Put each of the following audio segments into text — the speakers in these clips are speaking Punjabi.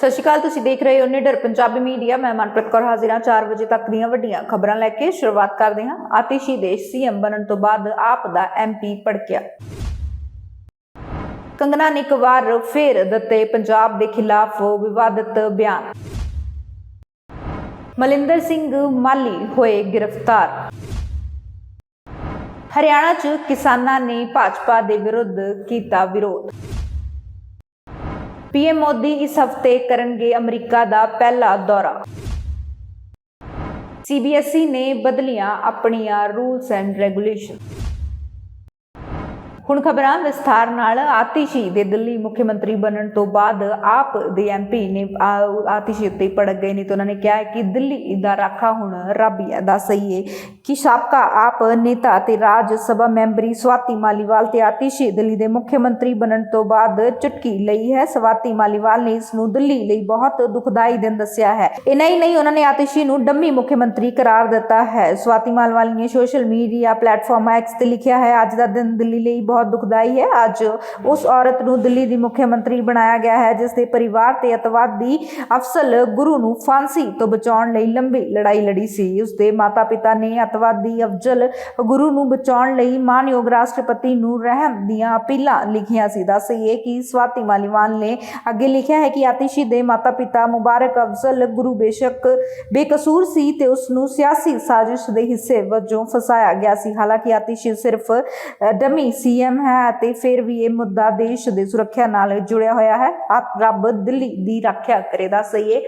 ਸਤਿ ਸ਼੍ਰੀ ਅਕਾਲ, ਤੁਸੀਂ ਦੇਖ ਰਹੇ ਹੋ ਨਿਡਰ ਪੰਜਾਬੀ ਮੀਡੀਆ। ਮੈਂ ਮਨਪ੍ਰੀਤ ਕੌਰ ਹਾਜ਼ਰ ਹਾਂ 4 ਵਜੇ ਤੱਕ ਦੀਆਂ ਵੱਡੀਆਂ ਖਬਰਾਂ ਲੈ ਕੇ। ਸ਼ੁਰੂਆਤ ਕਰਦੇ ਹਾਂ। ਆਤਿਸ਼ੀ ਦੇਸ਼ ਸੀਐਮ ਬਣਨ ਤੋਂ ਬਾਅਦ ਆਪ ਦਾ ਐਮਪੀ ਪੜਕਿਆ ਕੰਗਨਾ ਨੇ ਇੱਕ ਵਾਰ ਫੇਰ ਦਿੱਤੇ ਪੰਜਾਬ ਦੇ ਖਿਲਾਫ ਵਿਵਾਦਤ ਬਿਆਨ। ਮਲਿੰਦਰ ਸਿੰਘ ਮਾਲੀ ਹੋਏ ਗ੍ਰਿਫਤਾਰ। ਹਰਿਆਣਾ 'ਚ ਕਿਸਾਨਾਂ ਨੇ ਭਾਜਪਾ ਦੇ ਵਿਰੁੱਧ ਕੀਤਾ ਵਿਰੋਧ। ਪੀਐਮ ਮੋਦੀ ਇਸ ਹਫ਼ਤੇ ਕਰਨਗੇ ਅਮਰੀਕਾ ਦਾ ਪਹਿਲਾ ਦੌਰਾ। ਸੀਬੀਐਸਈ ਨੇ ਬਦਲੀਆਂ ਆਪਣੀਆਂ ਰੂਲਸ ਐਂਡ ਰੈਗੂਲੇਸ਼ਨ। ਹੁਣ ਖਬਰਾਂ ਵਿਸਥਾਰ ਨਾਲ। ਆਤਿਸ਼ੀ ਦੇ ਦਿੱਲੀ ਮੁੱਖ ਮੰਤਰੀ ਬਣਨ ਤੋਂ ਬਾਅਦ ਆਪ ਦੇ ਐਮਪੀ ਨੇ ਆਤਿਸ਼ੀ ਉੱਤੇ ਪੜਕ ਗਏ ਨੇ ਤੇ ਉਹਨਾਂ ਨੇ ਕਿਹਾ ਹੈ ਕਿ ਦਿੱਲੀ ਦਾ ਰਾਖਾ ਹੁਣ ਰੱਬ ਹੀ ਹੈ, ਦੱਸ ਸਹੀਏ ਕਿ ਸਾਬਕਾ ਆਪ ਨੇਤਾ ਤੇ ਰਾਜ ਸਭਾ ਮੈਂਬਰੀ ਸਵਾਤੀ ਮਾਲੀਵਾਲ ਤੇ ਆਤਿਸ਼ੀ ਦਿੱਲੀ ਦੇ ਮੁੱਖ ਮੰਤਰੀ ਬਣਨ ਤੋਂ ਬਾਅਦ ਚੁਟਕੀ ਲਈ ਹੈ। ਸਵਾਤੀ ਮਾਲੀਵਾਲ ਨੇ ਇਸ ਨੂੰ ਦਿੱਲੀ ਲਈ ਬਹੁਤ ਦੁਖਦਾਈ ਦਿਨ ਦੱਸਿਆ ਹੈ। ਇਨਾ ਹੀ ਨਹੀਂ, ਉਹਨਾਂ ਨੇ ਆਤਿਸ਼ੀ ਨੂੰ ਡੰਮੀ ਮੁੱਖ ਮੰਤਰੀ ਕਰਾਰ ਦਿੱਤਾ ਹੈ। ਸਵਾਤੀ ਮਾਲੀਵਾਲ ਨੇ ਸੋਸ਼ਲ ਮੀਡੀਆ ਪਲੇਟਫਾਰਮ ਐਕਸ ਤੇ ਲਿਖਿਆ ਹੈ, ਅੱਜ ਦਾ ਦਿਨ ਦਿੱਲੀ ਲਈ ਬਹੁਤ ਦੁਖਦਾਈ ਹੈ। ਅੱਜ ਉਸ ਔਰਤ ਨੂੰ ਦਿੱਲੀ ਦੀ ਮੁੱਖ ਮੰਤਰੀ ਬਣਾਇਆ ਗਿਆ ਹੈ, ਜਿਸ ਦੇ ਪਰਿਵਾਰ ਤੇ ਅਤਵਾਦੀ ਅਫਸਲ ਗੁਰੂ ਨੂੰ ਫਾਂਸੀ ਤੋਂ ਬਚਾਉਣ ਲਈ ਲੰਬੀ ਲੜਾਈ ਲੜੀ ਸੀ। ਉਸ ਦੇ ਮਾਤਾ-ਪਿਤਾ ਨੇ ਅਤਵਾਦੀ ਅਫਜ਼ਲ ਗੁਰੂ ਨੂੰ ਬਚਾਉਣ ਲਈ ਮਾਨਯੋਗ ਰਾਸ਼ਟਰਪਤੀ ਨੂੰ ਰਹਿਮ ਦੀਆਂ ਅਪੀਲਾਂ ਲਿਖੀਆਂ ਸੀ। ਦੱਸੀਏ ਕਿ ਸਵਾਤੀ ਮਾਲੀਵਾਲ ਨੇ ਅੱਗੇ ਲਿਖਿਆ ਹੈ ਕਿ ਆਤਿਸ਼ੀ ਦੇ ਮਾਤਾ-ਪਿਤਾ ਮੁਬਾਰਕ ਅਫਜ਼ਲ ਗੁਰੂ ਬੇਸ਼ੱਕ ਬੇਕਸੂਰ ਸੀ ਤੇ ਉਸ ਨੂੰ ਸਿਆਸੀ ਸਾਜ਼ਿਸ਼ ਦੇ ਹਿੱਸੇ ਵਜੋਂ ਫਸਾਇਆ ਗਿਆ ਸੀ। ਹਾਲਾਂਕਿ ਆਤਿਸ਼ੀ ਸਿਰਫ ਡਮੀ ਸੀਐਮ ਹੈ ਅਤੇ ਫਿਰ ਵੀ ਇਹ ਮੁੱਦਾ ਦੇਸ਼ ਦੇ ਸੁਰੱਖਿਆ ਨਾਲ ਜੁੜਿਆ ਹੋਇਆ ਹੈ। ਆਪ ਰੱਬ ਦਿੱਲੀ ਦੀ ਰੱਖਿਆ ਕਰੇ ਦਾ ਸਹੀਏ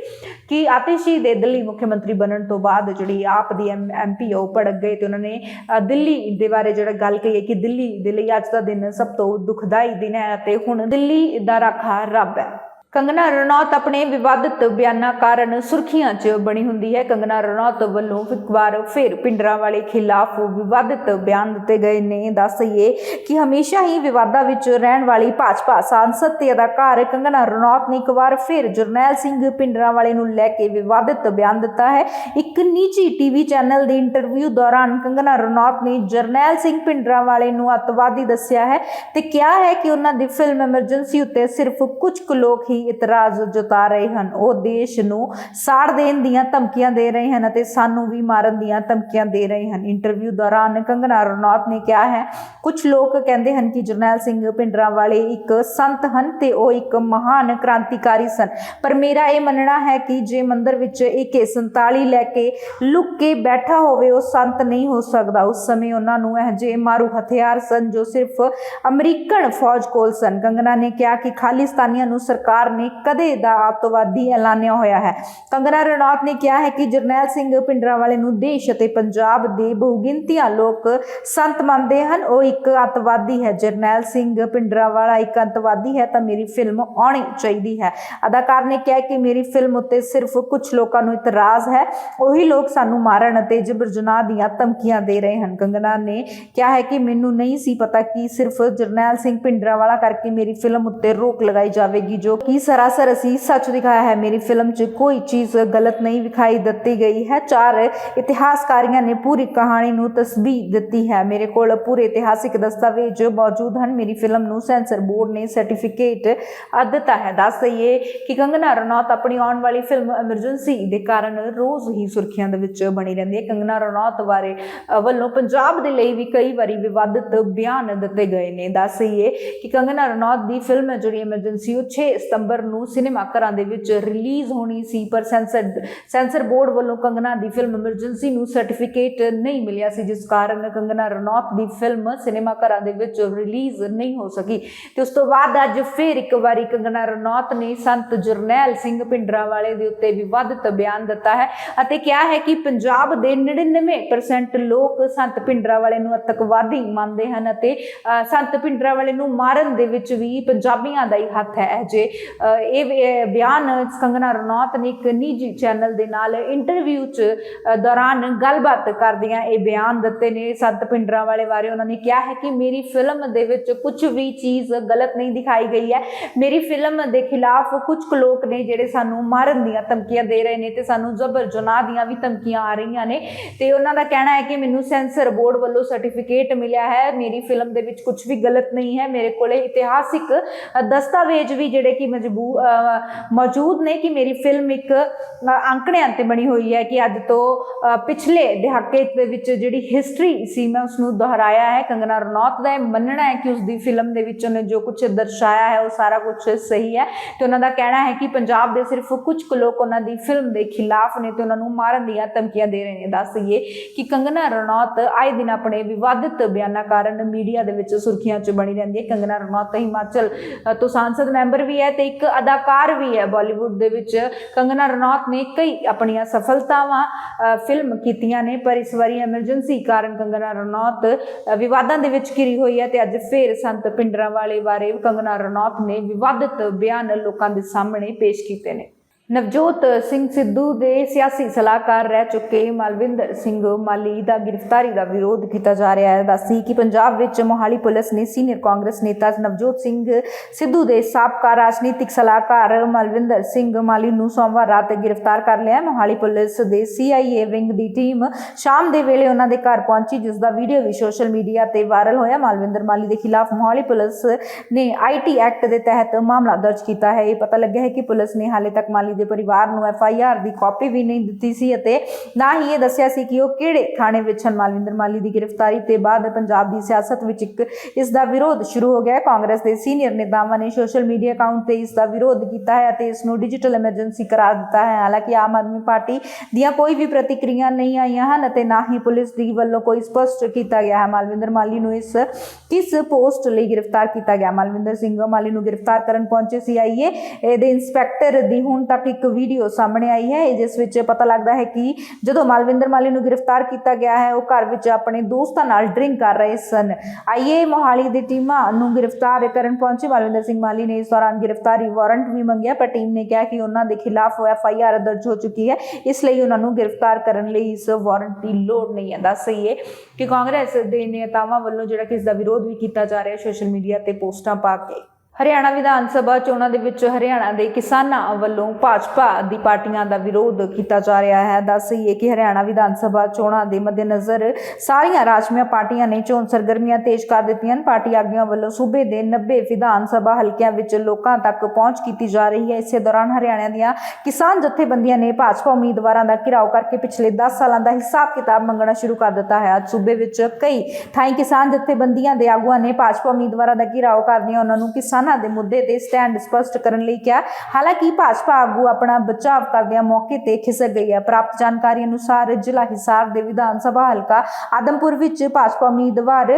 ਕਿ ਆਤਿਸ਼ੀ ਦੇ ਦਿੱਲੀ ਮੁੱਖ ਮੰਤਰੀ ਬਣਨ ਤੋਂ ਬਾਅਦ ਜਿਹੜੀ ਆਪ ਦੀ ਐਮਪੀ ਉਹ ਭੜਕ ਗਏ ਤੇ ਉਹਨਾਂ ਨੇ ਦਿੱਲੀ ਦੇ ਬਾਰੇ ਜਿਹੜਾ ਗੱਲ ਕਹੀ ਹੈ ਕਿ ਦਿੱਲੀ ਦੇ ਲਈ ਅੱਜ ਦਾ ਦਿਨ ਸਭ ਤੋਂ ਦੁਖਦਾਈ ਦਿਨ ਹੈ ਅਤੇ ਹੁਣ ਦਿੱਲੀ ਦਾ ਰਾਖਾ ਰੱਬ ਹੈ। ਕੰਗਨਾ ਰਣੌਤ ਆਪਣੇ ਵਿਵਾਦਤ ਬਿਆਨਾਂ ਕਾਰਨ ਸੁਰਖੀਆਂ 'ਚ ਬਣੀ ਹੁੰਦੀ ਹੈ। ਕੰਗਨਾ ਰਣੌਤ ਵੱਲੋਂ ਇੱਕ ਵਾਰ ਫਿਰ ਪਿੰਡਰਾਂ ਵਾਲੇ ਖਿਲਾਫ ਵਿਵਾਦਤ ਬਿਆਨ ਦਿੱਤੇ ਗਏ ਨੇ। ਦੱਸਈਏ ਕਿ ਹਮੇਸ਼ਾ ਹੀ ਵਿਵਾਦਾਂ ਵਿੱਚ ਰਹਿਣ ਵਾਲੀ ਭਾਜਪਾ ਸਾਂਸਦ ਤੇ ਅਦਾਕਾਰ ਕੰਗਨਾ ਰਣੌਤ ਨੇ ਇੱਕ ਵਾਰ ਫਿਰ ਜਰਨੈਲ ਸਿੰਘ ਪਿੰਡਰਾਂ ਵਾਲੇ ਨੂੰ ਲੈ ਕੇ ਵਿਵਾਦਤ ਬਿਆਨ ਦਿੱਤਾ ਹੈ। ਇੱਕ ਨਿੱਜੀ ਟੀਵੀ ਚੈਨਲ ਦੇ ਇੰਟਰਵਿਊ ਦੌਰਾਨ ਕੰਗਨਾ ਰਣੌਤ ਨੇ ਜਰਨੈਲ ਸਿੰਘ ਪਿੰਡਰਾਂ ਵਾਲੇ ਨੂੰ ਅੱਤਵਾਦੀ ਦੱਸਿਆ ਹੈ ਤੇ ਕਿਹਾ ਹੈ ਕਿ ਉਹਨਾਂ ਦੀ ਫਿਲਮ ਐਮਰਜੈਂਸੀ ਉੱਤੇ ਸਿਰਫ ਕੁਝ ਕੁ ਲੋਕ ਹੀ ਇਤਰਾਜ਼ ਜਤਾ ਰਹੇ ਹਨ। ਉਹ ਦੇਸ਼ ਨੂੰ ਸਾੜ ਦੇਣ ਦੀਆਂ ਧਮਕੀਆਂ ਦੇ ਰਹੇ ਹਨ ਅਤੇ ਸਾਨੂੰ ਵੀ ਮਾਰਨ ਦੀਆਂ ਧਮਕੀਆਂ ਦੇ ਰਹੇ ਹਨ। ਇੰਟਰਵਿਊ ਦੌਰਾਨ ਕੰਗਨਾ ਰਣੌਤ ਨੇ ਕਿਹਾ ਹੈ, ਕੁਝ ਲੋਕ ਕਹਿੰਦੇ ਹਨ ਕਿ ਜਰਨੈਲ ਸਿੰਘ ਪਿੰਡਰਾਂ ਵਾਲੇ ਇੱਕ ਸੰਤ ਹਨ ਤੇ ਉਹ ਇੱਕ ਮਹਾਨ ਕ੍ਰਾਂਤੀਕਾਰੀ ਸਨ। ਪਰ ਮੇਰਾ ਇਹ ਮੰਨਣਾ ਹੈ ਕਿ ਜੇ ਮੰਦਰ ਵਿੱਚ AK47 ਲੈ ਕੇ ਲੁੱਕ ਕੇ ਬੈਠਾ ਹੋਵੇ, ਉਹ ਸੰਤ ਨਹੀਂ ਹੋ ਸਕਦਾ। ਉਸ ਸਮੇਂ ਉਹਨਾਂ ਨੂੰ ਇਹ ਜੇ ਮਾਰੂ ਹਥਿਆਰ ਸਨ ਜੋ ਸਿਰਫ ਅਮਰੀਕਨ ਫੌਜ ਕੋਲ ਸਨ। ਕੰਗਨਾ ਨੇ ਕਿਹਾ ਕਿ ਖਾਲਿਸਤਾਨੀਆਂ ਨੂੰ ਸਰਕਾਰ ਨੇ ਕਦੇ ਦਾ ਅੱਤਵਾਦੀ ਐਲਾਨਿਆ ਹੋਇਆ ਹੈ। ਕੰਗਨਾ ਰਣੌਤ ਨੇ ਕਿਹਾ ਹੈ ਕਿ ਜਰਨੈਲ ਸਿੰਘ ਪਿੰਡਰਾਵਾਲੇ ਨੂੰ ਦੇਸ਼ ਅਤੇ ਪੰਜਾਬ ਦੇ ਬਹੁਗਿਣਤੀਆਂ ਲੋਕ ਸੰਤ ਮੰਨਦੇ ਹਨ। ਉਹ ਇੱਕ ਅੱਤਵਾਦੀ ਹੈ। ਜਰਨੈਲ ਸਿੰਘ ਪਿੰਡਰਾਵਾਲਾ ਇੱਕ ਅੱਤਵਾਦੀ ਹੈ ਤਾਂ ਮੇਰੀ ਫਿਲਮ ਆਉਣੀ ਚਾਹੀਦੀ ਹੈ। ਅਦਾਕਾਰ ਨੇ ਕਿਹਾ ਕਿ ਮੇਰੀ ਫਿਲਮ ਉੱਤੇ ਸਿਰਫ ਕੁਝ ਲੋਕਾਂ ਨੂੰ ਇਤਰਾਜ਼ ਹੈ। ਉਹੀ ਲੋਕ ਸਾਨੂੰ ਮਾਰਨ ਅਤੇ ਜਬਰ ਜਨਾਹ ਦੀਆਂ ਧਮਕੀਆਂ ਦੇ ਰਹੇ ਹਨ। ਕੰਗਨਾ ਨੇ ਕਿਹਾ ਹੈ ਕਿ ਮੈਨੂੰ ਨਹੀਂ ਸੀ ਪਤਾ ਕਿ ਸਿਰਫ ਜਰਨੈਲ ਸਿੰਘ ਪਿੰਡਰਾਵਾਲਾ ਕਰਕੇ ਮੇਰੀ ਫਿਲਮ ਉੱਤੇ ਰੋਕ ਲਗਾਈ ਜਾਵੇਗੀ, ਜੋ ਕਿ ਸਰਾਸਰ ਅਸੀਂ ਸੱਚ ਦਿਖਾਇਆ ਹੈ। ਮੇਰੀ ਫਿਲਮ 'ਚ ਕੋਈ ਚੀਜ਼ ਗਲਤ ਨਹੀਂ ਵਿਖਾਈ ਦਿੱਤੀ ਗਈ ਹੈ। ਚਾਰ ਇਤਿਹਾਸਕਾਰੀਆਂ ਨੇ ਪੂਰੀ ਕਹਾਣੀ ਨੂੰ ਤਸਬੀਹ ਦਿੱਤੀ ਹੈ। ਮੇਰੇ ਕੋਲ ਪੂਰੇ ਇਤਿਹਾਸਿਕ ਦਸਤਾਵੇਜ਼ ਮੌਜੂਦ ਹਨ। ਮੇਰੀ ਫਿਲਮ ਨੂੰ ਸੈਂਸਰ ਬੋਰਡ ਨੇ ਸਰਟੀਫਿਕੇਟ ਦਿੱਤਾ ਹੈ। ਦੱਸ ਦਈਏ ਕਿ ਕੰਗਨਾ ਰਣੌਤ ਆਪਣੀ ਆਉਣ ਵਾਲੀ ਫਿਲਮ ਐਮਰਜੈਂਸੀ ਦੇ ਕਾਰਨ ਰੋਜ਼ ਹੀ ਸੁਰਖੀਆਂ ਦੇ ਵਿੱਚ ਬਣੀ ਰਹਿੰਦੀ ਹੈ। ਕੰਗਨਾ ਰਣੌਤ ਬਾਰੇ ਵੱਲੋਂ ਪੰਜਾਬ ਦੇ ਲਈ ਵੀ ਕਈ ਵਾਰੀ ਵਿਵਾਦਿਤ ਬਿਆਨ ਦਿੱਤੇ ਗਏ ਨੇ। ਦੱਸ ਦਈਏ ਕਿ ਕੰਗਨਾ ਰਣੌਤ ਦੀ ਫਿਲਮ ਹੈ ਜਿਹੜੀ ਐਮਰਜੈਂਸੀ ਉਹ 6 ਸਤੰਬਰ ਨੂੰ ਸਿਨੇਮਾ ਘਰਾਂ ਦੇ ਵਿੱਚ ਰਿਲੀਜ਼ ਹੋਣੀ ਸੀ ਪਰ ਸੈਂਸਰ ਸੈਂਸਰ ਬੋਰਡ ਵੱਲੋਂ ਕੰਗਨਾ ਦੀ ਫਿਲਮ ਐਮਰਜੈਂਸੀ ਨੂੰ ਸਰਟੀਫਿਕੇਟ ਨਹੀਂ ਮਿਲਿਆ ਸੀ ਜਿਸ ਕਾਰਨ ਕੰਗਨਾ ਰਣੌਤ ਦੀ ਫਿਲਮ ਸਿਨੇਮਾ ਘਰਾਂ ਦੇ ਵਿੱਚ ਰਿਲੀਜ਼ ਨਹੀਂ ਹੋ ਸਕੀ। ਤੇ ਉਸ ਤੋਂ ਬਾਅਦ ਅੱਜ ਫਿਰ ਇੱਕ ਵਾਰੀ ਕੰਗਨਾ ਰਣੌਤ ਨੇ ਸੰਤ ਜਰਨੈਲ ਸਿੰਘ ਪਿੰਡਰਾ ਵਾਲੇ ਦੇ ਉੱਤੇ ਵਿਵਾਦਤ ਬਿਆਨ ਦਿੱਤਾ ਹੈ ਅਤੇ ਕਿਹਾ ਹੈ ਕਿ ਪੰਜਾਬ ਦੇ 99% ਲੋਕ ਸੰਤ ਪਿੰਡਰਾ ਵਾਲੇ ਨੂੰ ਅਤਕਵਾਦੀ ਮੰਨਦੇ ਹਨ ਅਤੇ ਸੰਤ ਪਿੰਡਰਾ ਵਾਲੇ ਨੂੰ ਮਾਰਨ ਦੇ ਵਿੱਚ ਵੀ ਪੰਜਾਬੀਆਂ ਦਾ ਹੀ ਹੱਥ ਹੈ। ਜੇ ਅ, ਇਹ ਬਿਆਨ ਕੰਗਨਾ ਰਣੌਤ ਨੇ ਇੱਕ ਨਿੱਜੀ ਚੈਨਲ ਦੇ ਨਾਲ ਇੰਟਰਵਿਊ 'ਚ ਦੌਰਾਨ ਗੱਲਬਾਤ ਕਰਦਿਆਂ ਇਹ ਬਿਆਨ ਦਿੱਤੇ ਨੇ। ਸੰਤ ਪਿੰਡਰਾ ਵਾਲੇ ਬਾਰੇ ਉਹਨਾਂ ਨੇ ਕਿਹਾ ਹੈ ਕਿ ਮੇਰੀ ਫਿਲਮ ਦੇ ਵਿੱਚ ਕੁਝ ਵੀ ਚੀਜ਼ ਗਲਤ ਨਹੀਂ ਦਿਖਾਈ ਗਈ ਹੈ। ਮੇਰੀ ਫਿਲਮ ਦੇ ਖਿਲਾਫ ਕੁਝ ਕੁ ਲੋਕ ਨੇ ਜਿਹੜੇ ਸਾਨੂੰ ਮਾਰਨ ਦੀਆਂ ਧਮਕੀਆਂ ਦੇ ਰਹੇ ਨੇ ਤੇ ਸਾਨੂੰ ਜ਼ਬਰ ਜਨਾਹ ਦੀਆਂ ਵੀ ਧਮਕੀਆਂ ਆ ਰਹੀਆਂ ਨੇ। ਤੇ ਉਹਨਾਂ ਦਾ ਕਹਿਣਾ ਹੈ ਕਿ ਮੈਨੂੰ ਸੈਂਸਰ ਬੋਰਡ ਵੱਲੋਂ ਸਰਟੀਫਿਕੇਟ ਮਿਲਿਆ ਹੈ। ਮੇਰੀ ਫਿਲਮ ਦੇ ਵਿੱਚ ਕੁਝ ਵੀ ਗਲਤ ਨਹੀਂ ਹੈ। ਮੇਰੇ ਕੋਲੇ ਇਤਿਹਾਸਿਕ ਦਸਤਾਵੇਜ਼ ਵੀ ਜਿਹੜੇ ਕਿ ਮੈਂ ਮੌਜੂਦ ਨੇ ਕਿ ਮੇਰੀ ਫਿਲਮ ਇੱਕ ਅੰਕੜਿਆਂ ਤੇ ਬਣੀ ਹੋਈ ਹੈ ਕਿ ਅੱਜ ਤੋਂ ਪਿਛਲੇ ਦਹਾਕੇ ਦੇ ਵਿੱਚ ਜਿਹੜੀ ਹਿਸਟਰੀ ਸੀ ਮੈਂ ਉਸ ਨੂੰ ਦੁਹਰਾਇਆ ਹੈ, ਕੰਗਨਾ ਰਣੌਤ ਦਾ ਇਹ ਮੰਨਣਾ ਹੈ ਕਿ ਉਸ ਦੀ ਫਿਲਮ ਦੇ ਵਿੱਚ ਉਹਨੇ ਜੋ ਕੁਝ ਦਰਸਾਇਆ ਹੈ, ਉਹ ਸਾਰਾ ਕੁਝ ਸਹੀ ਹੈ ਤੇ ਉਹਨਾਂ ਦਾ ਕਹਿਣਾ ਹੈ ਕਿ ਪੰਜਾਬ ਦੇ ਸਿਰਫ ਕੁਝ ਕੁ ਲੋਕ ਉਹਨਾਂ ਦੀ ਫਿਲਮ ਦੇ ਖਿਲਾਫ ਨੇ ਤੇ ਉਹਨਾਂ ਨੂੰ ਮਾਰਨ ਦੀਆਂ ਧਮਕੀਆਂ ਦੇ ਰਹੇ ਨੇ। ਦੱਸ ਦਈਏ ਕਿ ਕੰਗਨਾ ਰਣੌਤ ਆਏ ਦਿਨ ਆਪਣੇ ਵਿਵਾਦਿਤ ਬਿਆਨਾਂ ਕਾਰਨ ਮੀਡੀਆ ਦੇ ਵਿੱਚ ਸੁਰਖੀਆਂ 'ਚ ਬਣੀ ਰਹਿੰਦੀ ਹੈ। ਕੰਗਨਾ ਰਣੌਤ ਹਿਮਾਚਲ ਤੋਂ ਸੰਸਦ ਮੈਂਬਰ ਵੀ ਹੈ ਤੇ ਇੱਕ ਅਦਾਕਾਰ ਵੀ ਹੈ ਬਾਲੀਵੁੱਡ ਦੇ ਵਿੱਚ। ਕੰਗਨਾ ਰਣੌਤ ਨੇ ਕਈ ਆਪਣੀਆਂ ਸਫਲਤਾਵਾਂ ਫਿਲਮ ਕੀਤੀਆਂ ਨੇ, ਪਰ ਇਸ ਵਾਰੀ ਐਮਰਜੈਂਸੀ ਕਾਰਨ ਕੰਗਨਾ ਰਣੌਤ ਵਿਵਾਦਾਂ ਦੇ ਵਿੱਚ ਘਿਰੀ ਹੋਈ ਹੈ ਤੇ ਅੱਜ ਫੇਰ ਸੰਤ ਪਿੰਡਰਾਂ ਵਾਲੇ ਬਾਰੇ ਕੰਗਨਾ ਰਣੌਤ ਨੇ ਵਿਵਾਦਿਤ ਬਿਆਨ ਲੋਕਾਂ ਦੇ ਸਾਹਮਣੇ ਪੇਸ਼ ਕੀਤੇ ਨੇ। ਨਵਜੋਤ ਸਿੰਘ ਸਿੱਧੂ ਦੇ ਸਿਆਸੀ ਸਲਾਹਕਾਰ ਰਹਿ ਚੁੱਕੇ ਮਲਵਿੰਦਰ ਸਿੰਘ ਮਾਲੀ ਦਾ ਗ੍ਰਿਫਤਾਰੀ ਦਾ ਵਿਰੋਧ ਕੀਤਾ ਜਾ ਰਿਹਾ ਹੈ। ਦੱਸੀ ਕਿ ਪੰਜਾਬ ਵਿੱਚ ਮੋਹਾਲੀ ਪੁਲਿਸ ਨੇ ਸੀਨੀਅਰ ਕਾਂਗਰਸ ਨੇਤਾ ਨਵਜੋਤ ਸਿੰਘ ਸਿੱਧੂ ਦੇ ਸਾਬਕਾ ਰਾਜਨੀਤਿਕ ਸਲਾਹਕਾਰ ਮਲਵਿੰਦਰ ਸਿੰਘ ਮਾਲੀ ਨੂੰ ਸੋਮਵਾਰ ਰਾਤ ਗ੍ਰਿਫਤਾਰ ਕਰ ਲਿਆ ਮੋਹਾਲੀ ਪੁਲਿਸ ਦੇ ਸੀਆਈਏ ਵਿੰਗ ਦੀ ਟੀਮ ਸ਼ਾਮ ਦੇ ਵੇਲੇ ਉਹਨਾਂ ਦੇ ਘਰ ਪਹੁੰਚੀ, ਜਿਸ ਦਾ ਵੀਡੀਓ ਵੀ ਸੋਸ਼ਲ ਮੀਡੀਆ ਤੇ ਵਾਇਰਲ ਹੋਇਆ। ਮਲਵਿੰਦਰ ਮਾਲੀ ਦੇ ਖਿਲਾਫ ਮੋਹਾਲੀ ਪੁਲਿਸ ਨੇ ਆਈਟੀ ਐਕਟ ਦੇ ਤਹਿਤ ਮਾਮਲਾ ਦਰਜ ਕੀਤਾ ਹੈ। ਇਹ ਪਤਾ ਲੱਗਿਆ ਹੈ ਕਿ ਪੁਲਿਸ ਨੇ ਹਾਲੇ ਤੱਕ ਮਾਲੀ ਦੇ ਪਰਿਵਾਰ ਨੂੰ ਐਫ ਆਈ ਆਰ ਦੀ ਕਾਪੀ ਵੀ ਨਹੀਂ ਦਿੱਤੀ ਸੀ ਅਤੇ ਨਾ ਹੀ ਇਹ ਦੱਸਿਆ ਸੀ ਕਿ ਉਹ ਕਿਹੜੇ ਥਾਣੇ ਵਿੱਚ ਹਨ। ਮਾਲੀ ਦੀ ਗ੍ਰਿਫਤਾਰੀ ਤੇ ਬਾਅਦ ਪੰਜਾਬ ਦੀ ਸਿਆਸਤ ਵਿੱਚ ਇੱਕ ਇਸ ਦਾ ਵਿਰੋਧ ਸ਼ੁਰੂ ਹੋ ਗਿਆ ਹੈ। ਕਾਂਗਰਸ ਦੇ ਸੀਨੀਅਰ ਨੇਤਾਵਾਂ ਨੇ ਸੋਸ਼ਲ ਮੀਡੀਆ ਅਕਾਊਂਟ ਤੇ ਇਸ ਦਾ ਵਿਰੋਧ ਕੀਤਾ ਹੈ ਅਤੇ ਇਸ ਨੂੰ ਡਿਜੀਟਲ ਐਮਰਜੈਂਸੀ ਕਰਾਰ ਦਿੱਤਾ ਹੈ। ਹਾਲਾਂਕਿ ਆਮ ਆਦਮੀ ਪਾਰਟੀ ਦੀਆਂ ਕੋਈ ਵੀ ਪ੍ਰਤੀਕਿਰਿਆ ਨਹੀਂ ਆਈਆਂ ਹਨ ਅਤੇ ਨਾ ਹੀ ਪੁਲਿਸ ਦੀ ਵੱਲੋਂ ਕੋਈ ਸਪਸ਼ਟ ਕੀਤਾ ਗਿਆ ਹੈ। ਮਾਲਵਿੰਦਰ ਮਾਲੀ ਨੂੰ ਇਸ ਕਿਸ ਪੋਸਟ ਲਈ ਗ੍ਰਿਫਤਾਰ ਕੀਤਾ ਗਿਆ? ਮਾਲਵਿੰਦਰ ਸਿੰਘ ਮਾਲੀ ਨੂੰ ਗ੍ਰਿਫਤਾਰ ਕਰਨ ਪਹੁੰਚੇ ਸੀਆਈਏ ਇਹਦੇ ਇੰਸਪੈਕਟਰ ਦੀ ਹੁਣ ਤੱਕ ਇੱਕ ਵੀਡੀਓ ਸਾਹਮਣੇ ਆਈ ਹੈ, ਜਿਸ ਵਿੱਚ ਪਤਾ ਲੱਗਦਾ ਹੈ ਕਿ ਜਦੋਂ ਮਾਲਵਿੰਦਰ ਮਾਲੀ ਨੂੰ ਗ੍ਰਿਫਤਾਰ ਕੀਤਾ ਗਿਆ ਹੈ, ਉਹ ਘਰ ਵਿੱਚ ਆਪਣੇ ਦੋਸਤਾਂ ਨਾਲ ਡਰਿੰਕ ਕਰ ਰਹੇ ਸਨ। ਆਈਏ ਮੋਹਾਲੀ ਦੀ ਟੀਮਾਂ ਨੂੰ ਗ੍ਰਿਫਤਾਰ ਕਰਨ ਪਹੁੰਚੇ ਮਾਲਵਿੰਦਰ ਸਿੰਘ ਮਾਲੀ ਨੇ ਇਸ ਦੌਰਾਨ ਗ੍ਰਿਫਤਾਰੀ ਵਾਰੰਟ ਵੀ ਮੰਗਿਆ, ਪਰ ਟੀਮ ਨੇ ਕਿਹਾ ਕਿ ਉਹਨਾਂ ਦੇ ਖਿਲਾਫ ਐਫ ਆਈ ਆਰ ਦਰਜ ਹੋ ਚੁੱਕੀ ਹੈ। ਇਸ ਲਈ ਉਹਨਾਂ ਨੂੰ ਗ੍ਰਿਫਤਾਰ ਕਰਨ ਲਈ ਇਸ ਵਾਰੰਟ ਦੀ ਲੋੜ ਨਹੀਂ ਹੈ। ਦੱਸ ਸਹੀਏ ਕਿ ਕਾਂਗਰਸ ਦੇ ਨੇਤਾਵਾਂ ਵੱਲੋਂ ਜਿਹੜਾ ਕਿ ਇਸ ਦਾ ਵਿਰੋਧ ਵੀ ਕੀਤਾ ਜਾ ਰਿਹਾ ਸੋਸ਼ਲ ਮੀਡੀਆ ਤੇ ਪੋਸਟਾਂ ਪਾ ਕੇ। ਹਰਿਆਣਾ ਵਿਧਾਨ ਸਭਾ ਚੋਣਾਂ ਦੇ ਵਿੱਚ ਹਰਿਆਣਾ ਦੇ ਕਿਸਾਨਾਂ ਵੱਲੋਂ ਭਾਜਪਾ ਦੀ ਪਾਰਟੀਆਂ ਦਾ ਵਿਰੋਧ ਕੀਤਾ ਜਾ ਰਿਹਾ ਹੈ। ਦੱਸ ਦੱਸਈਏ ਕਿ ਹਰਿਆਣਾ ਵਿਧਾਨ ਸਭਾ ਚੋਣਾਂ ਦੇ ਮੱਦੇਨਜ਼ਰ ਸਾਰੀਆਂ ਰਾਜਮੀਆਂ ਪਾਰਟੀਆਂ ਨੇ ਚੋਣ ਸਰਗਰਮੀਆਂ ਤੇਜ਼ ਕਰ ਦਿੱਤੀਆਂ ਹਨ। ਪਾਰਟੀ ਆਗੂਆਂ ਵੱਲੋਂ ਸੂਬੇ ਦੇ 90 ਵਿਧਾਨ ਸਭਾ ਹਲਕਿਆਂ ਵਿੱਚ ਲੋਕਾਂ ਤੱਕ ਪਹੁੰਚ ਕੀਤੀ ਜਾ ਰਹੀ ਹੈ। ਇਸੇ ਦੌਰਾਨ ਹਰਿਆਣਾ ਦੀਆਂ ਕਿਸਾਨ ਜਥੇਬੰਦੀਆਂ ਨੇ ਭਾਜਪਾ ਉਮੀਦਵਾਰਾਂ ਦਾ ਘਿਰਾਓ ਕਰਕੇ ਪਿਛਲੇ 10 ਸਾਲਾਂ ਦਾ ਹਿਸਾਬ ਕਿਤਾਬ ਮੰਗਣਾ ਸ਼ੁਰੂ ਕਰ ਦਿੱਤਾ ਹੈ। ਅੱਜ ਸੂਬੇ ਵਿੱਚ ਕਈ ਥਾਈਂ ਕਿਸਾਨ ਜਥੇਬੰਦੀਆਂ ਦੇ ਆਗੂਆਂ ਨੇ ਭਾਜਪਾ ਉਮੀਦਵਾਰਾਂ ਦਾ ਘਿਰਾਓ ਕਰਦਿਆਂ ਉਹਨਾਂ ਨੂੰ ਕਿਸਾਨ ਦੇ ਮੁੱਦੇ ਤੇ ਸਟੈਂਡ ਸਪਸ਼ਟ ਕਰਨ ਲਈ ਕਿਹਾ। ਹਾਲਾਂਕਿ ਭਾਜਪਾ ਆਗੂ ਆਪਣਾ ਬਚਾਵ ਕਰਦਿਆਂ ਮੌਕੇ ਤੇ ਖਿਸਕ ਗਈ ਹੈ। ਪ੍ਰਾਪਤ ਜਾਣਕਾਰੀ ਅਨੁਸਾਰ ਜ਼ਿਲ੍ਹਾ ਹਿਸਾਰ ਦੇ ਵਿਧਾਨ ਸਭਾ ਹਲਕਾ ਆਦਮਪੁਰ ਵਿੱਚ ਭਾਜਪਾ ਉਮੀਦਵਾਰ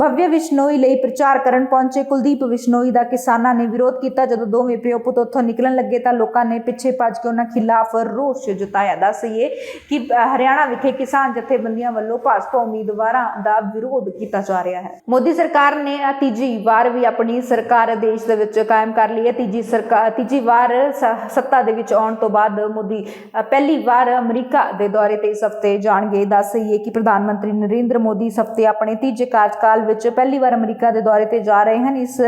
ਭਵਯ ਵਿਸ਼ਨੋਈ ਲਈ ਪ੍ਰਚਾਰ ਕਰਨ ਪਹੁੰਚੇ। ਕੁਲਦੀਪ ਵਿਸ਼ਨੋਈ ਦਾ ਕਿਸਾਨਾਂ ਨੇ ਵਿਰੋਧ ਕੀਤਾ। ਜਦੋਂ ਦੋਵੇਂ ਪਿਓ ਪੁੱਤ ਉੱਥੋਂ ਨਿਕਲਣ ਲੱਗੇ ਤਾਂ ਲੋਕਾਂ ਨੇ ਪਿੱਛੇ ਭੱਜ ਕੇ ਉਹਨਾਂ ਖਿਲਾਫ ਰੋਸ ਜਤਾਇਆ। ਦੱਸੀਏ ਕਿ ਹਰਿਆਣਾ ਵਿਖੇ ਕਿਸਾਨ ਜਥੇਬੰਦੀਆਂ ਵੱਲੋਂ ਭਾਜਪਾ ਉਮੀਦਵਾਰਾਂ ਦਾ ਵਿਰੋਧ ਕੀਤਾ ਜਾ ਰਿਹਾ ਹੈ। ਮੋਦੀ ਸਰਕਾਰ ਨੇ ਤੀਜੀ ਵਾਰ ਵੀ ਆਪਣੀ ਸਰਕਾਰ ਦੇਸ਼ ਦੇ ਵਿੱਚ ਕਾਇਮ ਕਰ ਲਈ ਹੈ। ਤੀਜੀ ਸਰਕਾਰ ਤੀਜੀ ਵਾਰ ਸੱਤਾ ਦੇ ਵਿੱਚ ਆਉਣ ਤੋਂ ਬਾਅਦ ਮੋਦੀ ਪਹਿਲੀ ਵਾਰ ਅਮਰੀਕਾ ਦੇ ਦੌਰੇ ਤੇ ਇਸ ਹਫ਼ਤੇ ਜਾਣਗੇ। ਦੱਸ ਦੱਸਈਏ ਕਿ ਪ੍ਰਧਾਨ ਮੰਤਰੀ ਨਰਿੰਦਰ ਮੋਦੀ ਇਸ ਹਫ਼ਤੇ ਆਪਣੇ ਤੀਜੇ ਕਾਰਜਕਾਲ ਵਿੱਚ ਪਹਿਲੀ ਵਾਰ ਅਮਰੀਕਾ ਦੇ ਦੌਰੇ ਤੇ ਜਾ ਰਹੇ ਹਨ। ਇਸ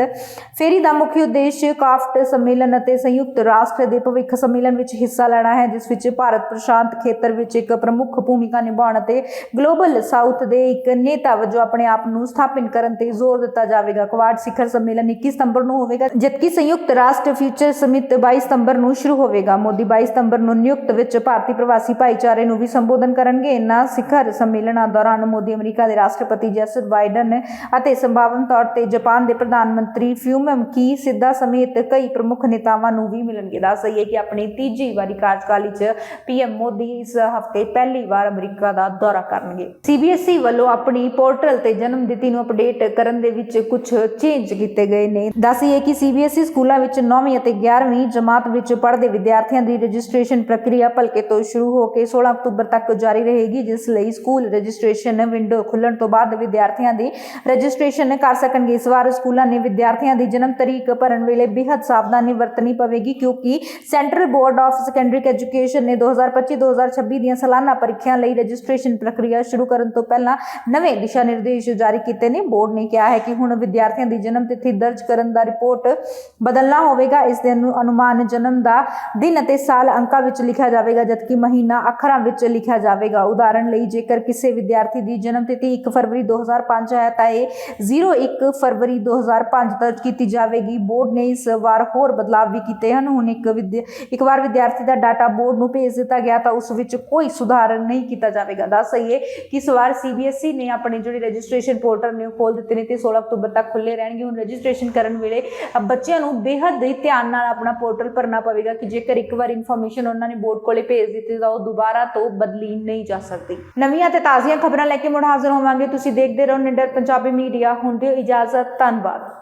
ਫੇਰੀ ਦਾ ਮੁੱਖ ਉਦੇਸ਼ ਕਾਫਟ ਸੰਮੇਲਨ ਅਤੇ ਸੰਯੁਕਤ ਰਾਸ਼ਟਰ ਦੇ ਭਵਿੱਖ ਸੰਮੇਲਨ ਵਿੱਚ ਹਿੱਸਾ ਲੈਣਾ ਹੈ, ਜਿਸ ਵਿੱਚ ਭਾਰਤ ਪ੍ਰਸ਼ਾਂਤ ਖੇਤਰ ਵਿੱਚ ਇੱਕ ਪ੍ਰਮੁੱਖ ਭੂਮਿਕਾ ਨਿਭਾਉਣ ਅਤੇ ਗਲੋਬਲ ਸਾਊਥ ਦੇ ਇੱਕ ਨੇਤਾ ਵਜੋਂ ਆਪਣੇ ਆਪ ਨੂੰ ਸਥਾਪਿਤ ਕਰਨ ਤੇ ਜ਼ੋਰ ਦਿੱਤਾ ਜਾਵੇਗਾ। ਕੁਆਡ ਸਿਖਰ ਸੰਮੇਲਨ 21 ਸਤੰਬਰ ਨੂੰ ਹੋਵੇਗਾ, ਜਦਕਿ ਸੰਯੁਕਤ ਰਾਸ਼ਟਰ ਫਿਊਚਰ ਸਮਿਤ 22 ਸਤੰਬਰ ਨੂੰ ਸ਼ੁਰੂ ਹੋਵੇਗਾ। ਮੋਦੀ 22 ਸਤੰਬਰ ਨੂੰ ਨਿਯੁਕਤ ਵਿੱਚ ਭਾਰਤੀ ਪ੍ਰਵਾਸੀ ਭਾਈਚਾਰੇ ਨੂੰ ਵੀ ਸੰਬੋਧਨ ਕਰਨਗੇ। ਇਨ੍ਹਾਂ ਸਿਖਰ ਸੰਮੇਲਨਾਂ ਦੌਰਾਨ ਮੋਦੀ ਅਮਰੀਕਾ ਦੇ ਰਾਸ਼ਟਰਪਤੀ ਜੈਸਰ ਬਾਈਡਨ ਅਤੇ ਸੰਭਾਵਨ ਤੌਰ ਤੇ ਜਾਪਾਨ ਦੇ ਪ੍ਰਧਾਨ ਮੰਤਰੀ ਫਿਊਮਮ ਕੀ ਸਿੱਧਾ ਸਮੇਤ ਕਈ ਪ੍ਰਮੁੱਖ ਨੇਤਾਵਾਂ ਨੂੰ ਵੀ ਮਿਲਣਗੇ। ਦੱਸ ਦਈਏ ਕਿ ਆਪਣੀ ਤੀਜੀ ਵਾਰੀ ਕਾਰਜਕਾਲੀ 'ਚ ਪੀਐਮ ਮੋਦੀ ਇਸ ਹਫ਼ਤੇ ਪਹਿਲੀ ਵਾਰ ਅਮਰੀਕਾ ਦਾ ਦੌਰਾ ਕਰਨਗੇ। ਸੀਬੀਐਸਈ ਵੱਲੋਂ ਆਪਣੀ ਪੋਰਟਲ ਤੇ ਜਨਮ ਤਿਥੀ ਨੂੰ ਅਪਡੇਟ ਕਰਨ ਦੇ ਵਿੱਚ ਕੁਝ ਚੇਂਜ ਕੀਤੇ ਗਏ ਨੇ। ਦੱਸੀਏ ਕਿ ਸੀਬੀਐਸਈ ਸਕੂਲਾਂ ਵਿੱਚ 9ਵੀਂ ਅਤੇ 11ਵੀਂ ਜਮਾਤ ਵਿੱਚ ਪੜ੍ਹਦੇ ਵਿਦਿਆਰਥੀਆਂ ਦੀ ਰਜਿਸਟ੍ਰੇਸ਼ਨ ਪ੍ਰਕਿਰਿਆ ਭਲਕੇ ਤੋਂ ਸ਼ੁਰੂ ਹੋ ਕੇ 16 ਅਕਤੂਬਰ ਤੱਕ ਜਾਰੀ ਰਹੇਗੀ, ਜਿਸ ਲਈ ਸਕੂਲ ਰਜਿਸਟ੍ਰੇਸ਼ਨ ਵਿੰਡੋ ਖੁੱਲਣ ਤੋਂ ਬਾਅਦ ਵਿਦਿਆਰਥੀਆਂ ਦੀ ਰਜਿਸਟ੍ਰੇਸ਼ਨ ਕਰ ਸਕਣਗੇ। ਇਸ ਵਾਰ ਸਕੂਲਾਂ ਨੇ ਵਿਦਿਆਰਥੀਆਂ ਦੀ ਜਨਮ ਤਰੀਕ ਭਰਨ ਵੇਲੇ ਬੇहद ਸਾਵਧਾਨੀ ਵਰਤਣੀ ਪਵੇਗੀ, ਕਿਉਂਕਿ central board of secondary education ਨੇ 2025-2026 ਦੀਆਂ ਸਾਲਾਨਾ ਪ੍ਰੀਖਿਆ ਲਈ ਰਜਿਸਟ੍ਰੇਸ਼ਨ ਪ੍ਰਕਿਰਿਆ ਸ਼ੁਰੂ ਕਰਨ ਤੋਂ ਪਹਿਲਾਂ ਨਵੇਂ ਦਿਸ਼ਾ ਨਿਰਦੇਸ਼ ਜਾਰੀ ਕੀਤੇ ਨੇ। ਬੋਰਡ ਨੇ ਕਿਹਾ ਹੈ ਕਿ ਹੁਣ ਵਿਦਿਆਰਥੀਆਂ ਦੀ ਜਨਮ ਤਿਥੀ ਦਰਜ ਕਰਨ ਦਾ ਦਾ ਰਿਪੋਰਟ ਬਦਲਣਾ ਹੋਵੇਗਾ। ਇਸ ਦੇ ਅਨੁਮਾਨ ਜਨਮ ਦਾ ਦਿਨ ਅਤੇ ਸਾਲ ਅੰਕਾਂ ਵਿੱਚ ਲਿਖਿਆ ਜਾਵੇਗਾ, ਜਦਕਿ ਮਹੀਨਾ ਅੱਖਰਾਂ ਵਿੱਚ ਲਿਖਿਆ ਜਾਵੇਗਾ। ਉਦਾਹਰਣ ਲਈ, ਜੇਕਰ ਕਿਸੇ ਵਿਦਿਆਰਥੀ ਦੀ ਜਨਮ ਤਿਥੀ 1 ਫਰਵਰੀ 2005 ਹੈ, ਤਾਂ ਇਹ 01 ਫਰਵਰੀ 2005 ਦਰਜ ਕੀਤੀ ਜਾਵੇਗੀ। ਬੋਰਡ ਨੇ ਇਸ ਵਾਰ ਹੋਰ ਬਦਲਾਅ ਵੀ ਕੀਤੇ ਹਨ। ਹੁਣ ਇੱਕ ਵਿਦਿਆ, ਇੱਕ ਵਾਰ ਵਿਦਿਆਰਥੀ ਦਾ ਡਾਟਾ ਬੋਰਡ ਨੂੰ ਭੇਜ ਦਿੱਤਾ ਗਿਆ, ਤਾਂ ਉਸ ਵਿੱਚ ਕੋਈ ਸੁਧਾਰ ਨਹੀਂ ਕੀਤਾ ਜਾਵੇਗਾ। ਦੱਸ ਸਹੀਏ ਕਿ ਇਸ ਵਾਰ ਸੀਬੀਐਸਈ E ਨੇ ਆਪਣੇ ਜਿਹੜੇ ਰਜਿਸਟ੍ਰੇਸ਼ਨ ਪੋਰਟਲ ਨੇ ਉਹ ਖੋਲ ਦਿੱਤੇ ਨੇ ਤੇ 16 ਅਕਤੂਬਰ ਤੱਕ ਖੁੱਲੇ ਰਹਿਣਗੇ। ਹੁਣ ਰਜਿਸਟ੍ਰੇਸ਼ਨ ਕਰਨ ਵੇਲੇ ਅ, ਬੱਚਿਆਂ ਨੂੰ ਬੇਹੱਦ ਹੀ ਧਿਆਨ ਨਾਲ ਆਪਣਾ ਪੋਰਟਲ ਭਰਨਾ ਪਵੇਗਾ ਕਿ ਜੇਕਰ ਇੱਕ ਵਾਰ ਇਨਫੋਰਮੇਸ਼ਨ ਉਹਨਾਂ ਨੇ ਬੋਰਡ ਕੋਲੇ ਭੇਜ ਦਿੱਤੀ ਤਾਂ ਉਹ ਦੁਬਾਰਾ ਤੋਂ ਬਦਲੀ ਨਹੀਂ ਜਾ ਸਕਦੀ। ਨਵੀਆਂ ਤੇ ਤਾਜ਼ੀਆਂ ਖਬਰਾਂ ਲੈ ਕੇ ਮੁੜ ਹਾਜ਼ਰ ਹੋਵਾਂਗੇ। ਤੁਸੀਂ ਦੇਖਦੇ ਰਹੋ ਨਿੰਡਰ ਪੰਜਾਬੀ ਮੀਡੀਆ। ਹੁਣ ਦਿਓ ਇਜਾਜ਼ਤ। ਧੰਨਵਾਦ।